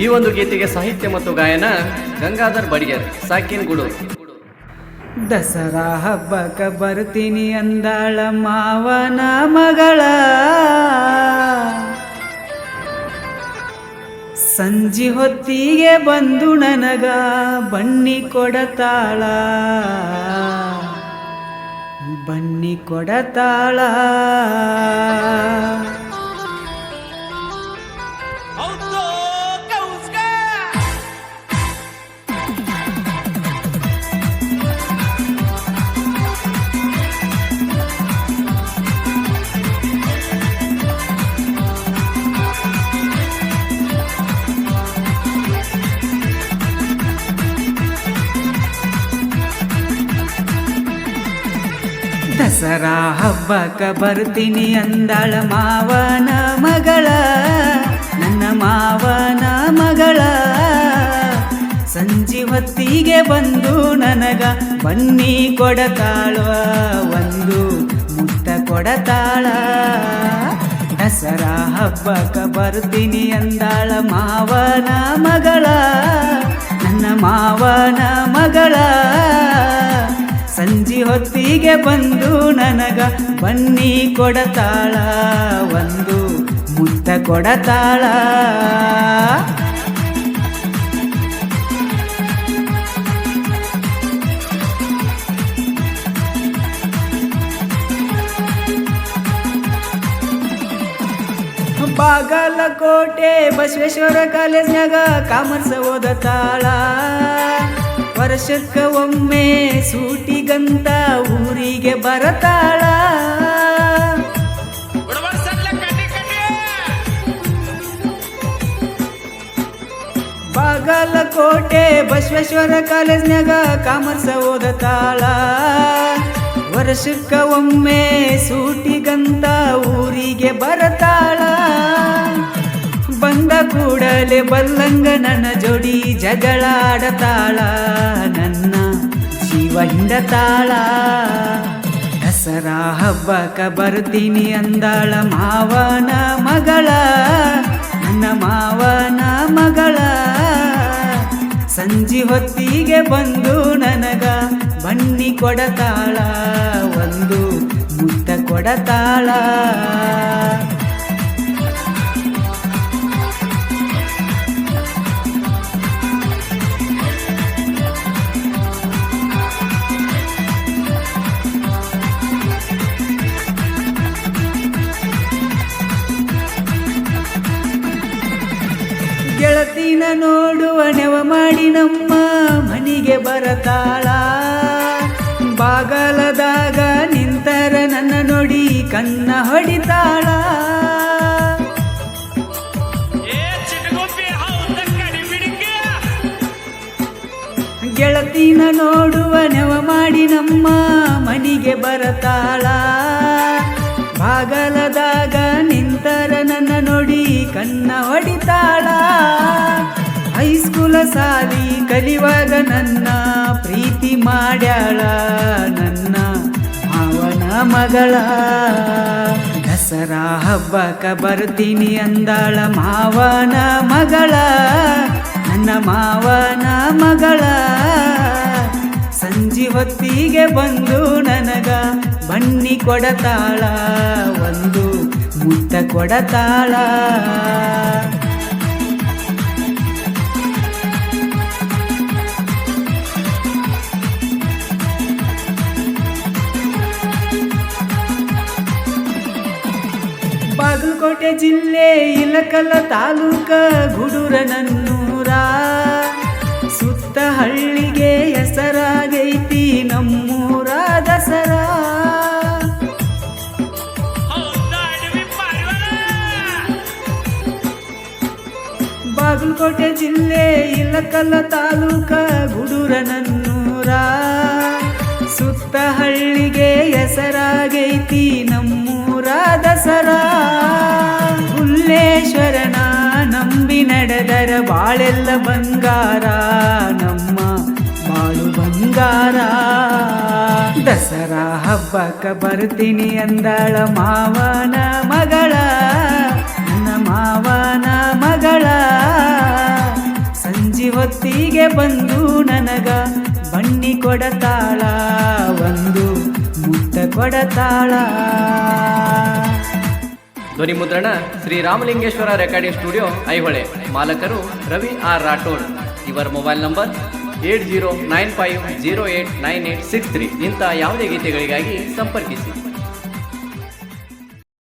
ಈ ಒಂದು ಗೀತೆಗೆ ಸಾಹಿತ್ಯ ಮತ್ತು ಗಾಯನ ಗಂಗಾಧರ್ ಬಡಿಗೇರ್, ಸಾಕಿನ್ ಗುಡು ದಸರಾ ಹಬ್ಬಕ ಬರ್ತೀನಿ ಅಂದಾಳ ಮಾವನ ಮಗಳ. ಸಂಜಿ ಹೊತ್ತಿಗೆ ಬಂದು ನನಗ ಬನ್ನಿ ಕೊಡತಾಳ. ಬನ್ನಿ ಕೊಡತಾಳ. ದಸರಾ ಹಬ್ಬಕ ಬರ್ತೀನಿ ಅಂದಾಳ ಮಾವನ ಮಗಳ. ನನ್ನ ಮಾವನ ಮಗಳ. ಸಂಜಿ ಹೊತ್ತಿಗೆ ಬಂದು ನನಗ ಬನ್ನಿ ಕೊಡತಾಳ, ಒಂದು ಮುತ್ತ ಕೊಡತಾಳ. ದಸರಾ ಹಬ್ಬಕ ಬರ್ತೀನಿ ಅಂದಾಳ ಮಾವನ ಮಗಳ. ನನ್ನ ಮಾವನ ಮಗಳ. ಸಂಜಿ ಹೊತ್ತಿಗೆ ಬಂದು ನನಗ ಬನ್ನಿ ಕೊಡತಾಳ ಒಂದು ಮುತ್ತ ಕೊಡತಾಳ. ಬಾಗಲಕೋಟೆ ಬಸವೇಶ್ವರ ಕಾಲೇಜ್ನಾಗ ಕಾಮರ್ಸ ಓದತಾಳ. ವರ್ಷಕ್ಕ ಒಮ್ಮೆ ಸೂಟಿಗಂತ ಊರಿಗೆ ಬರತಾಳ. ಬಾಗಲಕೋಟೆ ಬಸವೇಶ್ವರ ಕಾಲೇಜ್ನಾಗ ಕಾಮರ್ಸ ಓದತಾಳ. ವರ್ಷಕ್ಕ ಒಮ್ಮೆ ಸೂಟಿಗಂತ ಊರಿಗೆ ಬರತಾಳ. ಕೂಡಲೇ ಬಲ್ಲಂಗ ನನ್ನ ಜೋಡಿ ಜಗಳಾಡತಾಳ ನನ್ನ ಜೀವ ಹಿಂಡತಾಳ ದಸರಾ ಹಬ್ಬಕ ಬರ್ತೀನಿ ಅಂದಾಳ ಮಾವನ ಮಗಳ, ನನ್ನ ಮಾವನ ಮಗಳ. ಸಂಜಿ ಹೊತ್ತಿಗೆ ಬಂದು ನನಗ ಬನ್ನಿ ಕೊಡತಾಳ ಒಂದು ಮುತ್ತ ಕೊಡತಾಳ ಮಾಡಿ ನಮ್ಮ ಮನಿಗೆ ಬರತಾಳ. ಬಾಗಲದಾಗ ನಿಂತರ ನನ್ನ ನೋಡಿ ಕನ್ನ ಹೊಡಿತಾಳ. ಗೆಳತಿನ ನೋಡುವ ನೆವ ಮಾಡಿ ನಮ್ಮ ಮನಿಗೆ ಬರತಾಳ. ಬಾಗಲದಾಗ ನಿಂತರ ನನ್ನ ನೋಡಿ ಕನ್ನ ಹೊಡಿತಾಳ. ಹೈಸ್ಕೂಲ ಸಾಲಿ ಕಲಿವಾಗ ನನ್ನ ಪ್ರೀತಿ ಮಾಡ್ಯಾಳ ನನ್ನ ಅವನ ಮಗಳ. ದಸರಾ ಹಬ್ಬಕ್ಕ ಬರ್ತೀನಿ ಅಂದಾಳ ಮಾವನ ಮಗಳ. ನನ್ನ ಮಾವನ ಮಗಳ. ಸಂಜಿ ಹೊತ್ತಿಗೆ ಬಂದು ನನಗ ಬನ್ನಿ ಕೊಡತಾಳ, ಒಂದು ಮುತ್ತ ಕೊಡತಾಳ. ಬಾಗಲಕೋಟೆ ಜಿಲ್ಲೆ ಇಲಕಲ್ಲ ತಾಲೂಕ ಗುಡುರನನ್ನೂರ. ಸುತ್ತ ಹಳ್ಳಿಗೆ ಹೆಸರಾಗೈತಿ ನಮ್ಮೂರ ದಸರಾ. ಬಾಗಲಕೋಟೆ ಜಿಲ್ಲೆ ಇಲಕಲ್ಲ ತಾಲೂಕ ಗುಡುರನನ್ನೂರ. ಸುತ್ತ ಹಳ್ಳಿಗೆ ಹೆಸರಾಗೈತಿ ನಮ್ಮೂರ ದಸರಾ. ಹುಲ್ಲೇಶ್ವರನ ನಂಬಿ ನಡೆದರ ಬಾಳೆಲ್ಲ ಬಂಗಾರ, ನಮ್ಮ ಬಾಳು ಬಂಗಾರ. ದಸರಾ ಹಬ್ಬಕ್ಕ ಬರ್ತೀನಿ ಅಂದಾಳ ಮಾವನ ಮಗಳ, ನನ್ನ ಮಾವನ ಮಗಳ. ಮನೆಗೆ ಬಂದು ನನಗ ಬನ್ನಿ ಕೊಡತಾಳ, ಒಂದು ಮುಟ್ಟ ಕೊಡತಾಳ. ಧ್ವನಿ ಮುದ್ರಣ ಶ್ರೀ ರಾಮಲಿಂಗೇಶ್ವರ ರೆಕಾರ್ಡಿಂಗ್ ಸ್ಟುಡಿಯೋ ಐಹೊಳೆ. ಮಾಲಕರು ರವಿ ಆರ್ ರಾಠೋಡ್. ಇವರ mobile number eight zero nine five zero eight nine eight six three. ಇಂಥ ಯಾವುದೇ ಗೀತೆಗಳಿಗಾಗಿ ಸಂಪರ್ಕಿಸಿ.